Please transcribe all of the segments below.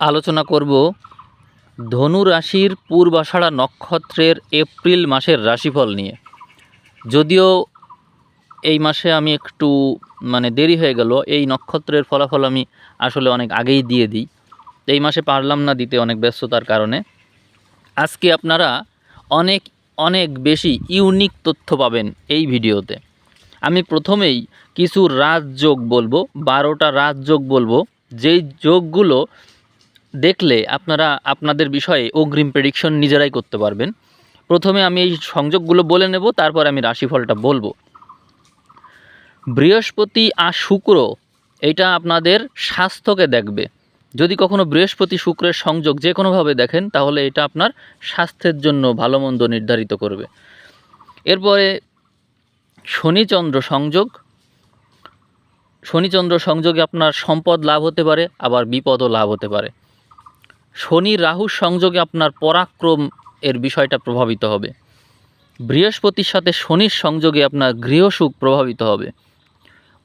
আলোচনা করব ধনু রাশির পূর্বাষাঢ়া নক্ষত্রের এপ্রিল মাসের রাশিফল নিয়ে। যদিও এই মাসে আমি একটু মানে দেরি হয়ে গেল, এই নক্ষত্রের ফলাফল আমি আসলে অনেক আগেই দিয়ে দিই। এই মাসে পারলাম না দিতে অনেক ব্যস্ততার কারণে। আজকে আপনারা অনেক অনেক বেশি ইউনিক তথ্য পাবেন এই ভিডিওতে। আমি প্রথমেই কিছু রাজযোগ বলব, বারোটা রাজযোগ বলব। যেই যোগগুলো দেখলে আপনারা, আপনাদের বিষয়ে অগ্রিম প্রেডিকশন নিজেরাই করতে পারবেন। প্রথমে আমি এই সংযোগগুলো বলে নেব, তারপর আমি রাশিফলটা বলব। বৃহস্পতি আর শুক্র, এটা আপনাদের স্বাস্থ্যকে দেখবে। যদি কখনো বৃহস্পতি শুক্রের সংযোগ যে কোনোভাবে দেখেন, তাহলে এটা আপনার স্বাস্থ্যের জন্য ভালো মন্দ নির্ধারিত করবে। এরপরে শনিচন্দ্র সংযোগ। শনিচন্দ্র সংযোগে আপনার সম্পদ লাভ হতে পারে, আবার বিপদও লাভ হতে পারে। শনি রাহুর সংযোগে আপনার পরাক্রম এর বিষয়টা প্রভাবিত হবে। বৃহস্পতির সাথে শনির সংযোগে আপনার গৃহসুখ প্রভাবিত হবে।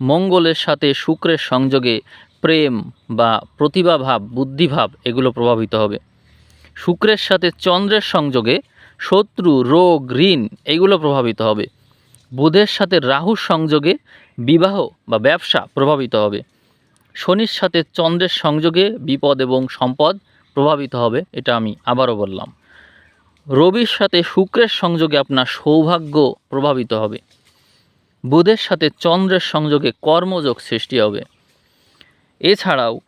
মঙ্গলের সাথে শুক্রের সংযোগে প্রেম বা প্রতিভাভাব বুদ্ধিভাব এগুলো প্রভাবিত হবে। শুক্রের সাথে চন্দ্রের সংযোগে শত্রু, রোগ, ঋণ এগুলো প্রভাবিত হবে। বুধের সাথে রাহুর সংযোগে বিবাহ বা ব্যবসা প্রভাবিত হবে। শনির সাথে চন্দ্রের সংযোগে বিপদ এবং সম্পদ প্রভাবিত হবে, এটা আমি আবারও বললাম। রবির সাথে শুক্রের সংযোগে আপনার সৌভাগ্য প্রভাবিত হবে। বুধের সাথে চন্দ্রের সংযোগে কর্মযোগ সৃষ্টি হবে। এছাড়াও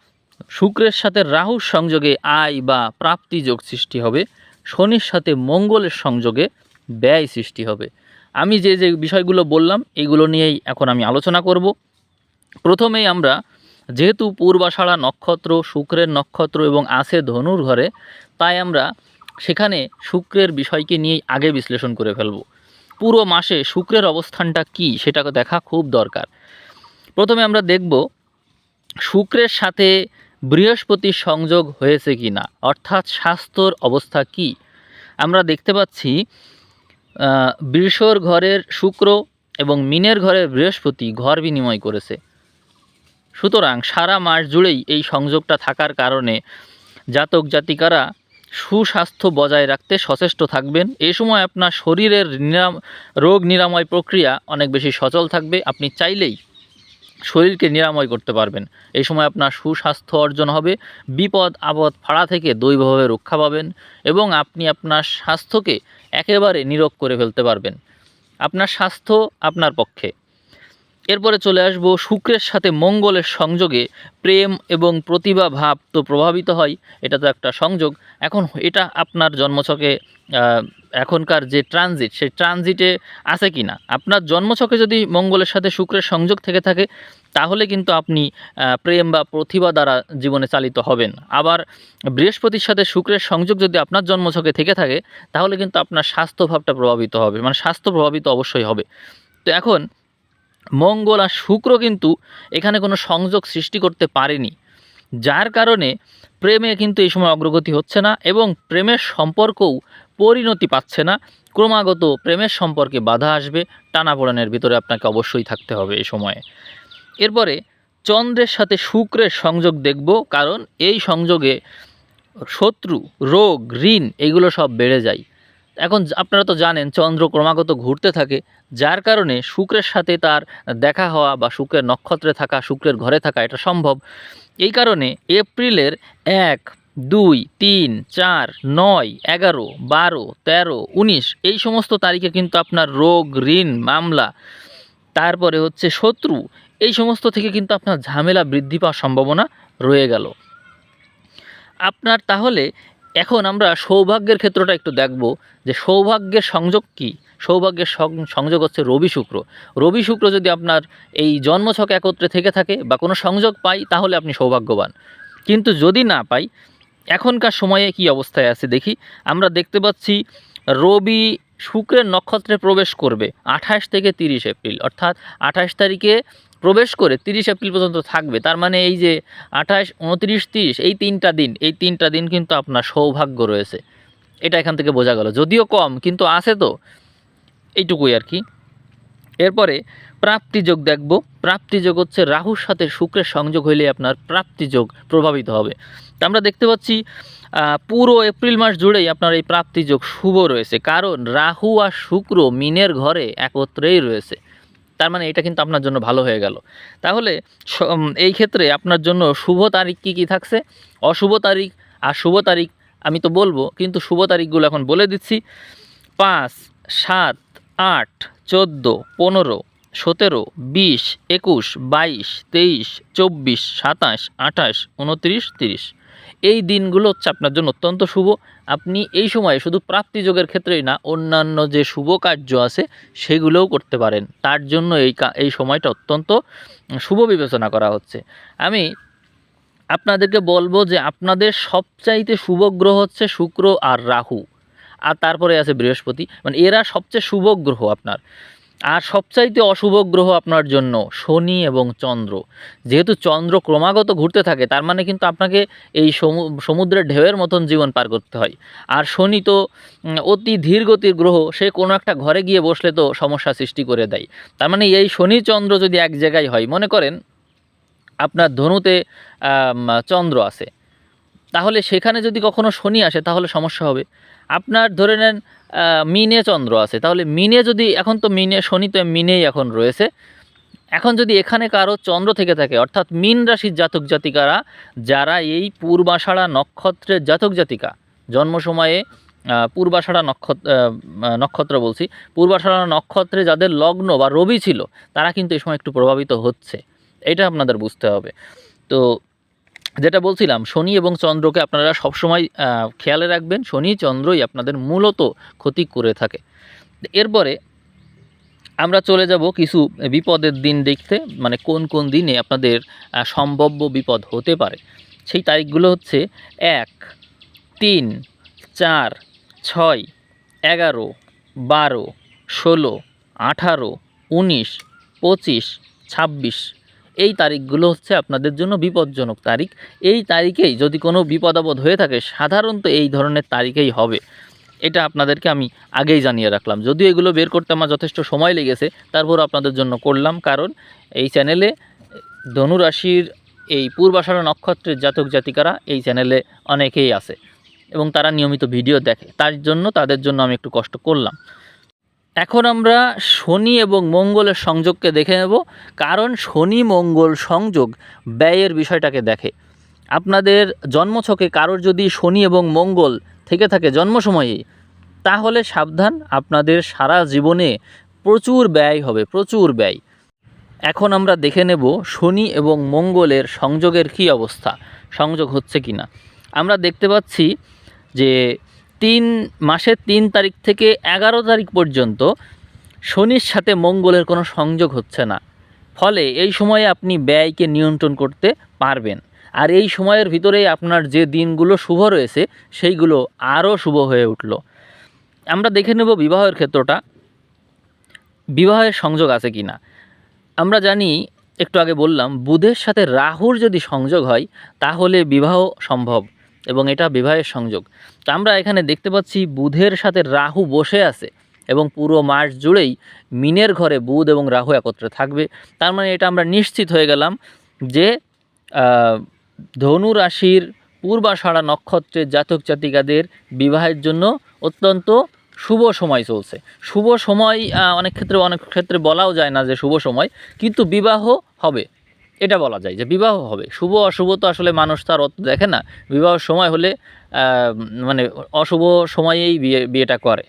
শুক্রের সাথে রাহুর সংযোগে আয় বা প্রাপ্তি যোগ সৃষ্টি হবে। শনির সাথে মঙ্গলের সংযোগে ব্যয় সৃষ্টি হবে। আমি যে যে বিষয়গুলো বললাম, এগুলো নিয়েই এখন আমি আলোচনা করব। প্রথমেই আমরা যেহেতু পূর্বাষাঢ়া নক্ষত্র, শুক্রের নক্ষত্র এবং আছে ধনুর ঘরে, তাই আমরা সেখানে শুক্রের বিষয়কে নিয়েই আগে বিশ্লেষণ করে ফেলব। পুরো মাসে শুক্রের অবস্থানটা কি সেটাকে দেখা খুব দরকার। প্রথমে আমরা দেখব শুক্রের সাথে বৃহস্পতির সংযোগ হয়েছে কি না অর্থাৎ স্বাস্থ্যর অবস্থা কি। আমরা দেখতে পাচ্ছি বৃষর ঘরের শুক্র এবং মিনের ঘরের বৃহস্পতি ঘর বিনিময় করেছে। সুতরাং সারা মাস জুড়েই এই সংযোগটা থাকার কারণে জাতক জাতিকারা সুস্বাস্থ্য বজায় রাখতে সচেষ্ট থাকবেন। এ সময় আপনার শরীরের নিরাম, রোগ নিরাময় প্রক্রিয়া অনেক বেশি সচল থাকবে। আপনি চাইলেই শরীরকে নিরাময় করতে পারবেন। এই সময় আপনার সুস্বাস্থ্য অর্জন হবে। বিপদ, আপদ, ফাড়া থেকে দৈবভাবে রক্ষা পাবেন এবং আপনি আপনার স্বাস্থ্যকে একেবারে নীরোগ করে ফেলতে পারবেন। আপনার স্বাস্থ্য আপনার পক্ষে। এরপরে চলে আসব শুক্রের সাথে মঙ্গলের সংযোগে। প্রেম এবং প্রতিভা ভাব তো প্রভাবিত হয়, এটা তো একটা সংযোগ। এখন এটা আপনার জন্মছকে এখনকার যে ট্রানজিট, সেই ট্রানজিটে আছে কি না আপনার জন্মছকে যদি মঙ্গলের সাথে শুক্রের সংযোগ থেকে থাকে, তাহলে কিন্তু আপনি প্রেম বা প্রতিভা দ্বারা জীবনে চালিত হবেন। আবার বৃহস্পতির সাথে শুক্রের সংযোগ যদি আপনার জন্মছকে থেকে থাকে, তাহলে কিন্তু আপনার স্বাস্থ্যভাবটা প্রভাবিত হবে। মানে স্বাস্থ্য প্রভাবিত অবশ্যই হবে। তো এখন মঙ্গল আর শুক্র কিন্তু এখানে কোনো সংযোগ সৃষ্টি করতে পারেনি, যার কারণে প্রেমে কিন্তু এই সময় অগ্রগতি হচ্ছে না এবং প্রেমের সম্পর্কও পরিণতি পাচ্ছে না। ক্রমাগত প্রেমের সম্পর্কে বাধা আসবে, টানাপোড়েনের ভিতরে আপনাকে অবশ্যই থাকতে হবে এই সময়ে। এরপরে চন্দ্রের সাথে শুক্রের সংযোগ দেখব, কারণ এই সংযোগে শত্রু, রোগ, ঋণ, এগুলো সব বেড়ে যায়। এখন আপনারা তো জানেন চন্দ্র ক্রমাগত ঘুরতে থাকে, যার কারণে শুক্রের সাথে তার দেখা হওয়া বা শুক্রের নক্ষত্রে থাকা, শুক্রের ঘরে থাকা এটা সম্ভব। এই কারণে এপ্রিলের এক, দুই, তিন, চার, নয়, এগারো, বারো, তেরো, উনিশ, এই সমস্ত তারিখে কিন্তু আপনার রোগ, ঋণ, মামলা, তারপরে হচ্ছে শত্রু, এই সমস্ত থেকে কিন্তু আপনার ঝামেলা বৃদ্ধি পাওয়ার সম্ভাবনা রয়ে গেল। আপনার তাহলে এখন আমরা সৌভাগ্যের ক্ষেত্রটা একটু দেখব যে সৌভাগ্যের সংযোগ কি? সৌভাগ্যের সংযোগ হচ্ছে রবি শুক্র। রবি শুক্র যদি আপনার এই জন্মছক একত্রে থেকে থাকে বা কোনো সংযোগ পাই তাহলে আপনি সৌভাগ্যবান। কিন্তু যদি না পাই, এখনকার সময়ে কি অবস্থায় আছে দেখি? আমরা দেখতে পাচ্ছি রবি শুক্রের নক্ষত্রে প্রবেশ করবে আঠাশ থেকে তিরিশ এপ্রিল। অর্থাৎ আঠাশ তারিখে প্রবেশ করে তিরিশ এপ্রিল পর্যন্ত থাকবে। তার মানে এই যে আঠাশ, উনত্রিশ, তিরিশ, এই তিনটা দিন, এই তিনটা দিন কিন্তু আপনার সৌভাগ্য রয়েছে। এটা এখান থেকে বোঝা গেল। যদিও কম, কিন্তু আছে তো। এইটুকুই আর কি। এরপরে প্রাপ্তিযোগ দেখব। প্রাপ্তিযোগ হচ্ছে রাহুর সাথে শুক্রের সংযোগ হইলে আপনার প্রাপ্তিযোগ প্রভাবিত হবে। তা আমরা দেখতে পাচ্ছি পুরো এপ্রিল মাস জুড়েই আপনার এই প্রাপ্তিযোগ শুভ রয়েছে। কারণ রাহু আর শুক্র মিনের ঘরে একত্রেই রয়েছে। তার মানে এটা কিন্তু আপনার জন্য ভালো হয়ে গেল। তাহলে এই ক্ষেত্রে আপনার জন্য শুভ তারিখ কী কী থাকছে? অশুভ তারিখ আর শুভ তারিখ আমি তো বলব, কিন্তু শুভ তারিখগুলো এখন বলে দিচ্ছি। পাঁচ, সাত, আট, চোদ্দ, পনেরো, সতেরো, বিশ, একুশ, বাইশ, তেইশ, চব্বিশ, সাতাশ, আঠাশ, উনত্রিশ, তিরিশ। এই দিনগুলো হচ্ছে আপনার জন্য অত্যন্ত শুভ। আপনি এই সময়ে শুধু প্রাপ্তিযোগের ক্ষেত্রেই না, অন্যান্য যে শুভ কার্য আছে সেগুলোও করতে পারেন। তার জন্য এই এই সময়টা অত্যন্ত শুভ বিবেচনা করা হচ্ছে। আমি আপনাদেরকে বলব যে আপনাদের সবচাইতে শুভ গ্রহ হচ্ছে শুক্র আর রাহু। আর তারপরে আছে বৃহস্পতি। মানে এরা সবচেয়ে শুভ গ্রহ আপনার। আর সবচাইতে অশুভ গ্রহ আপনার জন্য শনি এবং চন্দ্র। যেহেতু চন্দ্র ক্রমাগত ঘুরতে থাকে, তার মানে কিন্তু আপনাকে এই সমু- সমুদ্রের ঢেউয়ের মতন জীবন পার করতে হয়। আর শনি তো অতি ধীর গতির গ্রহ, সে কোনো একটা ঘরে গিয়ে বসলে তো সমস্যা সৃষ্টি করে দেয়। তার মানে এই শনি চন্দ্র যদি এক জায়গায় হয়, মনে করেন আপনার ধনুতে চন্দ্র আছে, তাহলে সেখানে যদি কখনো শনি আসে, তাহলে সমস্যা হবে। আপনার ধরে নেন মিনে চন্দ্র আছে। তাহলে মিনে যদি, এখন তো মিনে, শনি তো মিনেই এখন রয়েছে। এখন যদি এখানে কারও চন্দ্র থেকে থাকে, অর্থাৎ মিন রাশির জাতক জাতিকারা, যারা এই পূর্বাষাঢ়া নক্ষত্রের জাতক জাতিকা, জন্ম সময়ে পূর্বাষাঢ়া নক্ষত্র নক্ষত্র বলছি, পূর্বাষাঢ়া নক্ষত্রে যাদের লগ্ন বা রবি ছিল, তারা কিন্তু এই সময় একটু প্রভাবিত হচ্ছে। এটা আপনাদের বুঝতে হবে। তো যেটা বলছিলাম, শনি এবং চন্দ্রকে আপনারা সবসময় খেয়ালে রাখবেন, শনি চন্দ্রই আপনাদের মূলত ক্ষতি করে থাকে। এরপরে আমরা চলে যাব কিছু বিপদের দিন দেখতে মানে কোন কোন দিনে আপনাদের সম্ভাব্য বিপদ হতে পারে। সেই তারিখগুলো হচ্ছে এক, তিন, চার, ছয়, এগারো, বারো, ষোলো, আঠারো, উনিশ, পঁচিশ, ছাব্বিশ। এই তারিখগুলো হচ্ছে আপনাদের জন্য বিপজ্জনক তারিখ। এই তারিখেই যদি কোনো বিপদ আপদ হয়ে থাকে, সাধারণত এই ধরনের তারিখেই হবে। এটা আপনাদেরকে আমি আগেই জানিয়ে রাখলাম। যদিও এগুলো বের করতে আমার যথেষ্ট সময় লেগেছে তারপর আপনাদের জন্য করলাম। কারণ এই চ্যানেলে ধনুরাশির এই পূর্বাষাঢ়া নক্ষত্রের জাতক জাতিকারা এই চ্যানেলে অনেকেই আছে এবং তারা নিয়মিত ভিডিও দেখে। তার জন্য, তাদের জন্য আমি একটু কষ্ট করলাম। এখন আমরা শনি এবং মঙ্গলের সংযোগকে দেখে নেব, কারণ শনি মঙ্গল সংযোগ ব্যয়ের বিষয়টাকে দেখে। আপনাদের জন্মছকে কারোর যদি শনি এবং মঙ্গল থেকে থাকে জন্ম সময়েই তাহলে সাবধান, আপনাদের সারা জীবনে প্রচুর ব্যয় হবে, প্রচুর ব্যয়। এখন আমরা দেখে নেব শনি এবং মঙ্গলের সংযোগের কী অবস্থা, সংযোগ হচ্ছে কি না আমরা দেখতে পাচ্ছি যে তিন, মাসের তিন তারিখ থেকে এগারো তারিখ পর্যন্ত শনির সাথে মঙ্গলের কোনো সংযোগ হচ্ছে না। ফলে এই সময়ে আপনি ব্যয়কে নিয়ন্ত্রণ করতে পারবেন। আর এই সময়ের ভিতরেই আপনার যে দিনগুলো শুভ রয়েছে, সেইগুলো আরও শুভ হয়ে উঠল। আমরা দেখে নেব বিবাহের ক্ষেত্রটা। বিবাহের সংযোগ আছে কি না আমরা জানি, একটু আগে বললাম, বুধের সাথে রাহুর যদি সংযোগ হয়, তাহলে বিবাহ সম্ভব। এবং এটা বিবাহের সংযোগ। তা আমরা এখানে দেখতে পাচ্ছি বুধের সাথে রাহু বসে আছে এবং পুরো মাস জুড়েই মিনের ঘরে বুধ এবং রাহু একত্রে থাকবে। তার মানে এটা আমরা নিশ্চিত হয়ে গেলাম যে ধনু রাশির পূর্বাষাঢ়া নক্ষত্রের জাতক জাতিকাদের বিবাহের জন্য অত্যন্ত শুভ সময় চলছে। শুভ সময় অনেক ক্ষেত্রে অনেক ক্ষেত্রে বলাও যায় না যে শুভ সময়, কিন্তু বিবাহ হবে। এটা বলা যায় যে বিবাহ হবে। শুভ অশুভ তো আসলে মানুষ তার অত দেখে না। বিবাহ সময় হলে মানে অশুভ সময়েই বিয়ে, বিয়েটা করে।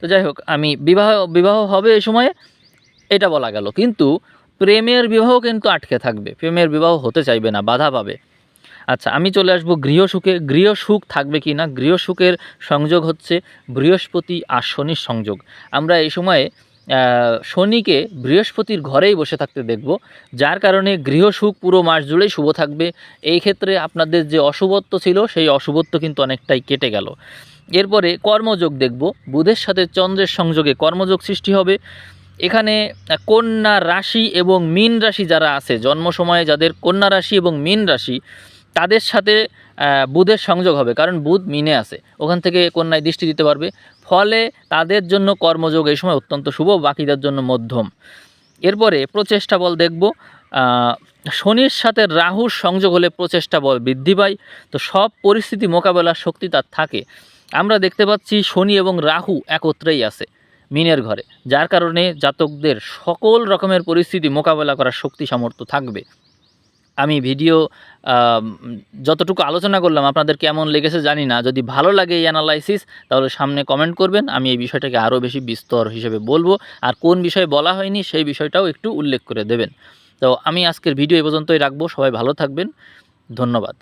তো যাই হোক, আমি বিবাহ বিবাহ হবে এই সময়ে, এটা বলা গেল। কিন্তু প্রেমের বিবাহ কিন্তু আটকে থাকবে। প্রেমের বিবাহ হতে চাইবে না, বাধা পাবে। আচ্ছা আমি চলে আসব গৃহসুখে গৃহসুখ থাকবে কি না? গৃহসুখের সংযোগ হচ্ছে বৃহস্পতি আর শনির সংযোগ। আমরা এই সময়ে শনিকে বৃহস্পতির ঘরেই বসে থাকতে দেখব, যার কারণে গৃহসুখ পুরো মাস জুড়েই শুভ থাকবে। এই ক্ষেত্রে আপনাদের যে অশুভত্ব ছিল, সেই অশুভত্ব কিন্তু অনেকটাই কেটে গেল। এরপরে কর্মযোগ দেখব, বুধের সাথে চন্দ্রের সংযোগে কর্মযোগ সৃষ্টি হবে। এখানে কন্যা রাশি এবং মীন রাশি যারা আছে, জন্ম সময়ে যাদের কন্যা রাশি এবং মীন রাশি তাদের সাথে বুধের সংযোগ হবে। কারণ বুধ মিনে আছে। ওখান থেকে কন্যায় দৃষ্টি দিতে পারবে। ফলে তাদের জন্য কর্মযোগ এই সময় অত্যন্ত শুভ, বাকিদের জন্য মধ্যম। এরপরে প্রচেষ্টা বল দেখব। শনির সাথে রাহুর সংযোগ হলে প্রচেষ্টা বল বৃদ্ধি পায়। তো সব পরিস্থিতি মোকাবেলার শক্তি তার থাকে। আমরা দেখতে পাচ্ছি শনি এবং রাহু একত্রেই আছে মিনের ঘরে। যার কারণে জাতকদের সকল রকমের পরিস্থিতি মোকাবেলা করার শক্তি সামর্থ্য থাকবে। আমি ভিডিও যতটুকু আলোচনা করলাম, আপনাদের কেমন লেগেছে জানি না। যদি ভালো লাগে এই অ্যানালাইসিস তাহলে সামনে কমেন্ট করবেন। আমি এই বিষয়টাকে আরও বেশি বিস্তর হিসেবে বলব। আর কোন বিষয়ে বলা হয়নি, সেই বিষয়টাও একটু উল্লেখ করে দেবেন। তো আমি আজকের ভিডিও এ পর্যন্তই রাখব। সবাই ভালো থাকবেন। ধন্যবাদ।